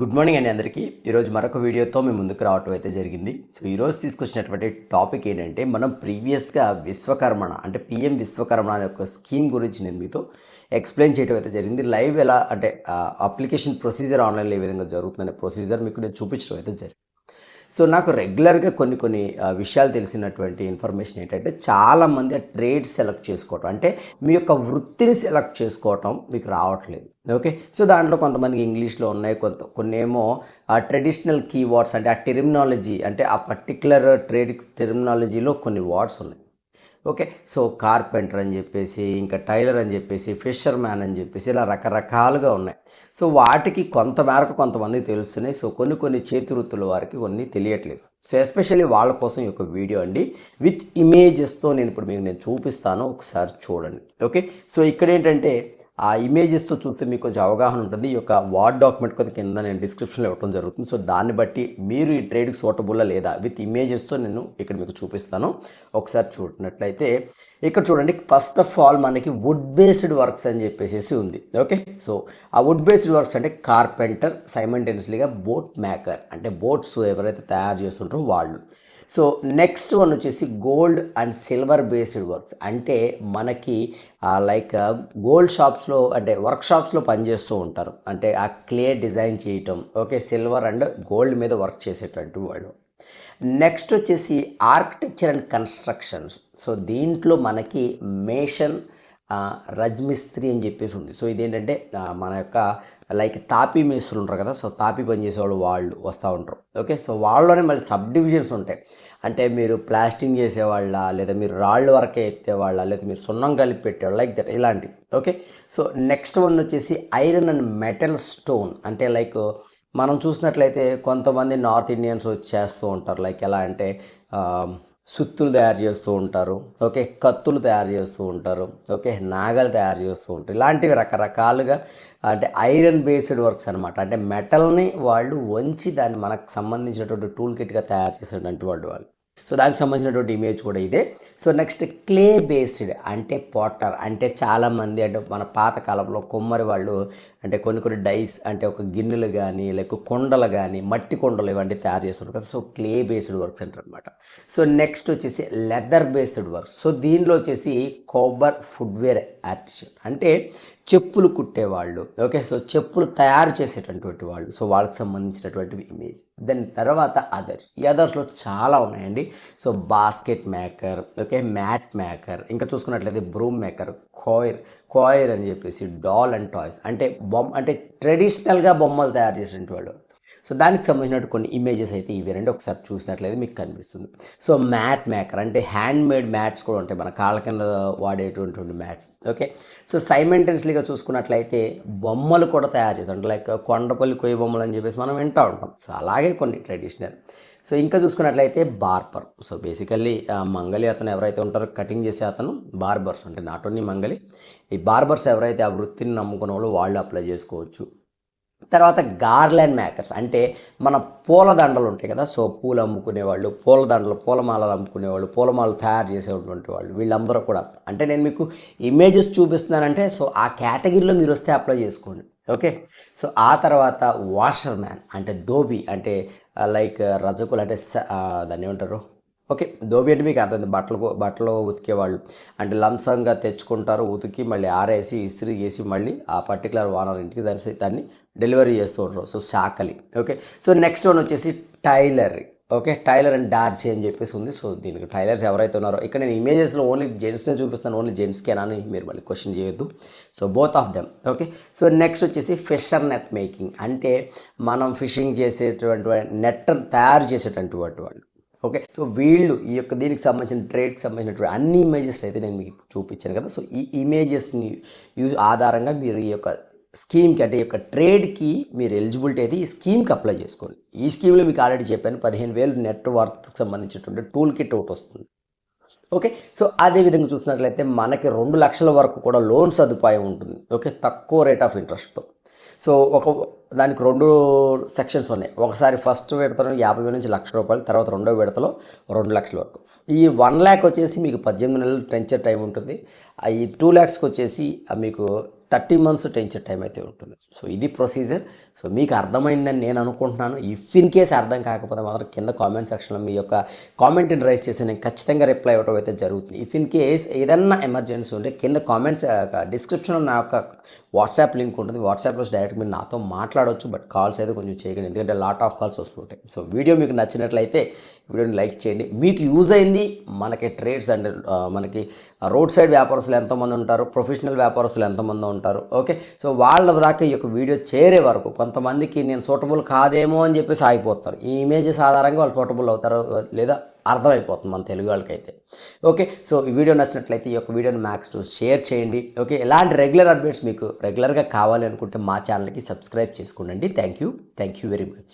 Good morning అండి అందరికీ. ఈరోజు మరొక వీడియోతో మేము ముందుకు రావటం అయితే జరిగింది. సో ఈరోజు తీసుకొచ్చినటువంటి టాపిక్ ఏంటంటే మనం ప్రీవియస్గా విశ్వకర్మణ అంటే పిఎం విశ్వకర్మణ అనే ఒక స్కీమ్ గురించి నేను మీతో ఎక్స్ప్లెయిన్ చేయడం అయితే జరిగింది. లైవ్ ఎలా అంటే అప్లికేషన్ ప్రొసీజర్ ఆన్లైన్లో ఏ విధంగా జరుగుతుందనే ప్రొసీజర్ మీకు నేను చూపించడం అయితే జరిగింది. సో నాకు రెగ్యులర్గా కొన్ని కొన్ని విషయాలు తెలిసినటువంటి ఇన్ఫర్మేషన్ ఏంటంటే చాలామంది ఆ ట్రేడ్ సెలెక్ట్ చేసుకోవటం. అంటే మీ యొక్క వృత్తిని సెలెక్ట్ చేసుకోవటం మీకు రావట్లేదు. ఓకే? సో దాంట్లో కొంతమందికి ఇంగ్లీష్లో ఉన్నాయి కొంత కొన్ని ఏమో ఆ ట్రెడిషనల్ కీవర్డ్స్ అంటే ఆ టెర్మినాలజీ అంటే ఆ పర్టికులర్ ట్రేడ్ టెర్మినాలజీలో కొన్ని వర్డ్స్ ఉన్నాయి. ఓకే? సో కార్పెంటర్ అని చెప్పేసి ఇంకా టైలర్ అని చెప్పేసి ఫిషర్ మ్యాన్ అని చెప్పేసి ఇలా రకరకాలుగా ఉన్నాయి. సో వాటికి కొంత మేరకు తెలుస్తున్నాయి. సో కొన్ని కొన్ని చేతి వృత్తుల వారికి కొన్ని తెలియట్లేదు. సో ఎస్పెషల్లీ వాళ్ళ కోసం ఈ యొక్క వీడియో అండి. విత్ ఇమేజెస్తో నేను ఇప్పుడు మీకు నేను చూపిస్తాను. ఒకసారి చూడండి. ఓకే సో ఇక్కడ ఏంటంటే ఆ ఇమేజెస్తో చూస్తే మీకు కొంచెం అవగాహన ఉంటుంది. ఈ యొక్క వార్డ్ డాక్యుమెంట్ కొద్ది కింద నేను డిస్క్రిప్షన్లో ఇవ్వడం జరుగుతుంది. సో దాన్ని బట్టి మీరు ఈ ట్రేడ్కి సూటబుల్లా లేదా? విత్ ఇమేజెస్తో నేను ఇక్కడ మీకు చూపిస్తాను. ఒకసారి చూడనట్లయితే ఇక్కడ చూడండి. ఫస్ట్ ఆఫ్ ఆల్ మనకి వుడ్ బేస్డ్ వర్క్స్ అని చెప్పేసి ఉంది. ఓకే సో ఆ వుడ్ బేస్డ్ వర్క్స్ అంటే కార్పెంటర్ సైమంటేనియస్లీగా బోట్ మేకర్ అంటే బోట్స్ ఎవరైతే తయారు చేస్తుంటారో వాళ్ళు. సో నెక్స్ట్ వన్ వచ్చేసి gold and silver based works అంటే మనకి లైక్ గోల్డ్ షాప్స్లో అంటే వర్క్ షాప్స్లో పనిచేస్తూ ఉంటారు. అంటే ఆ క్లే డిజైన్ చేయటం ఓకే సిల్వర్ అండ్ గోల్డ్ మీద వర్క్ చేసేటువంటి వాళ్ళు. నెక్స్ట్ వచ్చేసి ఆర్కిటెక్చర్ అండ్ కన్స్ట్రక్షన్స్ సో దీంట్లో మనకి మేషన్ రజ్మిస్త్రి అని చెప్పేసి ఉంది. సో ఇదేంటంటే మన యొక్క లైక్ తాపీ మేస్త్రులు ఉంటారు కదా సో తాపీ పనిచేసేవాళ్ళు వాళ్ళు వస్తూ ఉంటారు. ఓకే? సో వాళ్ళలోనే మళ్ళీ సబ్ డివిజన్స్ ఉంటాయి. అంటే మీరు ప్లాస్టింగ్ చేసేవాళ్ళ లేదా మీరు రాళ్ళు వరకే ఎత్తేవాళ్ళ లేదా మీరు సున్నం కలిపి పెట్టేవాళ్ళ లైక్ దట్ ఇలాంటివి. ఓకే? సో నెక్స్ట్ వన్ వచ్చేసి ఐరన్ అండ్ మెటల్ స్టోన్. అంటే లైక్ మనం చూసినట్లయితే కొంతమంది నార్త్ ఇండియన్స్ వచ్చేస్తూ ఉంటారు. లైక్ ఎలా అంటే సుత్తులు తయారు చేస్తూ ఉంటారు. ఓకే కత్తులు తయారు చేస్తూ ఉంటారు. ఓకే నాగలు తయారు చేస్తూ ఉంటారు. ఇలాంటివి రకరకాలుగా అంటే ఐరన్ బేస్డ్ వర్క్స్ అనమాట అంటే మెటల్ని వాళ్ళు వంచి దాన్ని మనకు సంబంధించినటువంటి టూల్ కిట్గా తయారు చేసేటువంటి వాళ్ళు వాళ్ళు. సో దానికి సంబంధించినటువంటి ఇమేజ్ కూడా ఇదే. సో నెక్స్ట్ క్లే బేస్డ్ అంటే పాటర్ అంటే చాలామంది అంటే మన పాతకాలంలో కొమ్మరి వాళ్ళు అంటే కొన్ని కొన్ని డైస్ అంటే ఒక గిన్నెలు కానీ లేక కొండలు కానీ మట్టి కొండలు ఇవన్నీ తయారు చేస్తుంటారు కదా. సో క్లే బేస్డ్ వర్క్స్ అంటారు అనమాట సో నెక్స్ట్ వచ్చేసి లెదర్ బేస్డ్ వర్క్స్ సో దీనిలో వచ్చేసి కోబర్ ఫుడ్వేర్ ఆర్టిస్ట్ అంటే చెప్పులు కుట్టేవాళ్ళు. ఓకే సో చెప్పులు తయారు చేసేటటువంటి వాళ్ళు. సో వాళ్ళకి సంబంధించినటువంటి ఇమేజ్ దాని తర్వాత అదర్స్ ఈ అదర్స్లో చాలా ఉన్నాయండి. So basket maker okay mat maker ఇంకా చూసుకున్నట్లయితే బ్రూమ్ మేకర్ కోయిర్ కోయిర్ అని చెప్పేసి డాల్ అండ్ టాయ్స్ అంటే బొమ్మ అంటే ట్రెడిషనల్గా బొమ్మలు తయారు చేసినటువంటి వాళ్ళు. సో దానికి సంబంధించిన కొన్ని ఇమేజెస్ అయితే ఇవి రెండు ఒకసారి చూసినట్లయితే మీకు కనిపిస్తుంది. సో మ్యాట్ మేకర్ అంటే హ్యాండ్ మేడ్ మ్యాట్స్ కూడా ఉంటాయి మన కాళ్ళ కింద వాడేటువంటి మ్యాట్స్. ఓకే? సో సైమెంటెన్స్లీగా చూసుకున్నట్లయితే బొమ్మలు కూడా తయారు చేస్తాం లైక్ కొండపల్లి కొయ్య బొమ్మలు అని చెప్పేసి మనం వింటూ ఉంటాం. సో అలాగే కొన్ని ట్రెడిషనల్. సో ఇంకా చూసుకున్నట్లయితే బార్బర్. సో బేసికల్లీ మంగళి అతను ఎవరైతే ఉంటారో కటింగ్ చేసే అతను బార్బర్స్. అంటే నాట్ ఓన్లీ మంగళి ఈ బార్బర్స్ ఎవరైతే ఆ వృత్తిని నమ్ముకున్న వాళ్ళు వాళ్ళు అప్లై చేసుకోవచ్చు. తర్వాత గార్లాండ్ మేకర్స్ అంటే మన పూలదండలు ఉంటాయి కదా సో పూలు అమ్ముకునేవాళ్ళు పూలదండలు పూలమాలలు అమ్ముకునేవాళ్ళు పూలమాలలు తయారు చేసేటువంటి వాళ్ళు వీళ్ళందరూ కూడా. అంటే నేను మీకు ఇమేజెస్ చూపిస్తున్నానంటే సో ఆ కేటగిరీలో మీరు వస్తే అప్లై చేసుకోండి ఓకే? సో ఆ తర్వాత వాషర్ మ్యాన్ అంటే దోబి అంటే లైక్ రజకులు అంటే స- దాన్ని ఏమంటారు? ఓకే దోబి అంటే మీకు అర్థం బట్టలు బట్టలు ఉతికేవాళ్ళు అంటే లంసంగా తెచ్చుకుంటారు ఉతికి మళ్ళీ ఆరేసి ఇస్త్రీ చేసి మళ్ళీ ఆ పర్టికులర్ ఓనర్ ఇంటికి దాని దాన్ని డెలివరీ చేస్తూ ఉంటారు. సో శాకలి ఓకే సో నెక్స్ట్ వన్ వచ్చేసి టైలర్. ఓకే టైలర్ అండ్ డార్సీ అని చెప్పేసి ఉంది. సో దీనికి టైలర్స్ ఎవరైతే ఉన్నారో ఇక్కడ నేను ఇమేజెస్లో ఓన్లీ జెంట్స్నే చూపిస్తాను. ఓన్లీ జెంట్స్కేనా అని మీరు మళ్ళీ క్వశ్చన్ చేయొద్దు. So both of them. Okay so next వచ్చేసి ఫిషర్ నెట్ మేకింగ్. అంటే మనం ఫిషింగ్ చేసేటువంటి నెట్ తయారు చేసేటువంటి వాళ్ళు. ఓకే? సో వీళ్ళు ఈ యొక్క దీనికి సంబంధించిన ట్రేడ్కి సంబంధించినటువంటి అన్ని ఇమేజెస్ అయితే నేను మీకు చూపించాను కదా. సో ఈ ఇమేజెస్ని యూజ్ ఆధారంగా మీరు ఈ యొక్క స్కీమ్కి అంటే ఈ యొక్క ట్రేడ్కి మీరు ఎలిజిబిలిటీ అయితే ఈ స్కీమ్కి అప్లై చేసుకోండి. ఈ స్కీమ్లో మీకు ఆల్రెడీ చెప్పాను పదిహేను వేలు నెట్వర్క్కి సంబంధించినటువంటి టూల్ కిట్ ఒకటి వస్తుంది. ఓకే? సో అదే విధంగా చూసినట్లయితే మనకి రెండు లక్షల వరకు కూడా లోన్ సదుపాయం ఉంటుంది. ఓకే? తక్కువ రేట్ ఆఫ్ ఇంట్రెస్ట్తో. సో ఒక దానికి రెండు సెక్షన్స్ ఉన్నాయి. ఒకసారి ఫస్ట్ విడతలో యాభై వేల నుంచి లక్ష రూపాయలు తర్వాత రెండో విడతలో రెండు లక్షల వరకు. ఈ వన్ ల్యాక్ వచ్చేసి మీకు పద్దెనిమిది నెలలు ట్రెంచర్ టైం ఉంటుంది. ఈ టూ ల్యాక్స్కి వచ్చేసి ఆ మీకు థర్టీ మంత్స్ టెన్చర్ టైం అయితే ఉంటుంది. సో ఇది ప్రొసీజర్. సో మీకు అర్థమైందని నేను అనుకుంటున్నాను. ఇఫ్ ఇన్ కేస్ అర్థం కాకపోతే మాత్రం కింద కామెంట్ సెక్షన్లో మీ యొక్క కామెంట్ని రైస్ చేసి నేను ఖచ్చితంగా రిప్లై ఇవ్వడం అయితే జరుగుతుంది. ఇఫ్ ఇన్ కేస్ ఏదన్నా ఎమర్జెన్సీ ఉంటే కింద కామెంట్స్ డిస్క్రిప్షన్లో నా యొక్క వాట్సాప్ లింక్ ఉంటుంది. వాట్సాప్లో డైరెక్ట్ మీరు నాతో మాట్లాడవచ్చు బట్ కాల్స్ అయితే కొంచెం చేయకండి. ఎందుకంటే లాట్ ఆఫ్ కాల్స్ వస్తుంటాయి. సో వీడియో మీకు నచ్చినట్లయితే వీడియోని లైక్ చేయండి. మీకు యూజ్ అయింది మనకి ట్రేడ్స్ అండ్ మనకి రోడ్ సైడ్ వ్యాపారస్తులు ఎంతమంది ఉంటారు ప్రొఫెషనల్ వ్యాపారస్తులు ఎంతమంది ఉంటారు ఓకే? సో వాళ్ళ దాకా ఈ యొక్క వీడియో చేరే వరకు కొంతమందికి నేను సూటబుల్ కాదేమో అని చెప్పేసి ఆగిపోతున్నారు ఈ ఇమేజెస్ ఆధారంగా వాళ్ళు సూటబుల్ అవుతారు లేదా అర్థమైపోతుంది మన తెలుగు వాళ్ళకైతే. ఓకే? సో ఈ వీడియో నచ్చినట్లయితే ఈ యొక్క వీడియోని మ్యాక్స్ టు షేర్ చేయండి. ఓకే? ఇలాంటి రెగ్యులర్ అప్డేట్స్ మీకు రెగ్యులర్గా కావాలి అనుకుంటే మా ఛానల్కి సబ్స్క్రైబ్ చేసుకోండి. Thank you thank you very much.